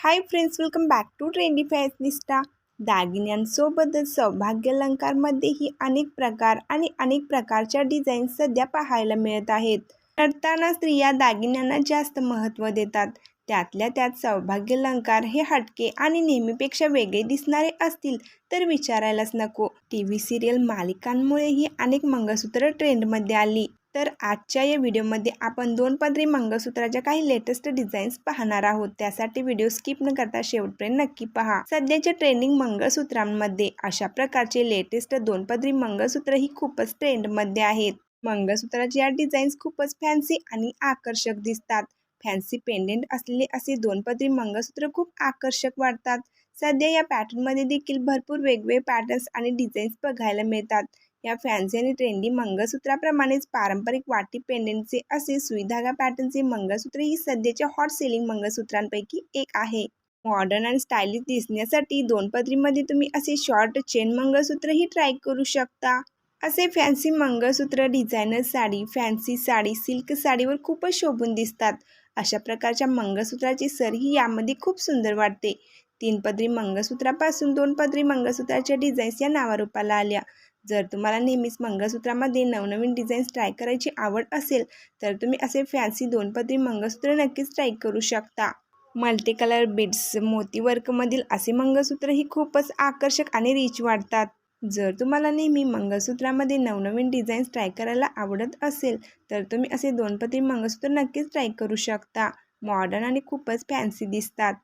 Hi friends welcome back to trendy fashionista दागिन्यांसोबतच सौभाग्यालंकारमध्येही अनेक प्रकार आणि अनेक प्रकारच्या डिझाईन सध्या पाहायला मिळत आहेत. नटताना स्त्रिया दागिन्यांना जास्त महत्त्व देतात. त्यातल्या त्यात सौभाग्यलंकार हे हटके आणि नेहमीपेक्षा वेगळे दिसणारे असतील तर विचारायलाच नको. टी व्ही सिरियल मालिकांमुळेही अनेक मंगळसूत्र ट्रेंडमध्ये आली. तर आजच्या या व्हिडिओमध्ये आपण दोन पदरी मंगळसूत्राच्या काही लेटेस्ट डिझाईन्स पाहणार आहोत. त्यासाठी व्हिडिओ स्किप न करता शेवटपर्यंत नक्की पहा. सध्याच्या ट्रेंडिंग मंगळसूत्रांमध्ये अशा प्रकारचे लेटेस्ट दोन पदरी मंगळसूत्र ही खूपच ट्रेंडमध्ये आहेत. मंगळसूत्राच्या या डिझाईन्स खूपच फॅन्सी आणि आकर्षक दिसतात. फॅन्सी पेंडेंट असलेले असे दोन पदरी मंगळसूत्र खूप आकर्षक वाटतात. सध्या या पॅटर्नमध्ये देखील भरपूर वेगवेगळे पॅटर्न्स आणि डिझाईन्स बघायला मिळतात. या फॅन्सी आणि ट्रेंडी मंगळसूत्राप्रमाणेच पारंपरिक वाटी पेंडेंटचे असे सुईधागा पॅटर्नचे मंगळसूत्र ही सध्याच्या हॉट सेलिंग मंगळसूत्रांपैकी एक आहे. मॉडर्न आणि स्टायलिश दिसण्यासाठी दोन पदरीमध्ये तुम्ही असे शॉर्ट चेन मंगळसूत्रही ट्राय करू शकता. असे fancy mangalsutra designer sari fancy sari silk साडीवर खूपच शोभून दिसतात. अशा प्रकारच्या मंगळसूत्राची सर ही यामध्ये खूप सुंदर वाटते. तीन पदरी मंगळसूत्रापासून दोन पदरी मंगळसूत्राच्या डिझाईन्स या नावारूपाला आल्या. जर तुम्हाला नेहमीच मंगळसूत्रामध्ये नवनवीन डिझाईन्स ट्राय करायची आवड असेल तर तुम्ही असे फॅन्सी दोन पदरी मंगळसूत्र नक्कीच ट्राय करू शकता. मल्टी कलर बीड्स मोती वर्कमधील असे मंगळसूत्र ही खूपच आकर्षक आणि रिच वाटतात. जर तुम्हाला नेहमी मंगळसूत्रामध्ये नवनवीन डिझाईन्स ट्राय करायला आवडत असेल तर तुम्ही असे दोन पदरी मंगळसूत्र नक्कीच ट्राय करू शकता. मॉडर्न आणि खूपच फॅन्सी दिसतात.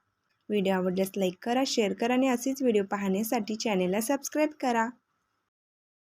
व्हिडिओ आवडल्यास लाईक करा शेअर करा आणि असेच व्हिडिओ पाहण्यासाठी चॅनेलला सबस्क्राईब करा.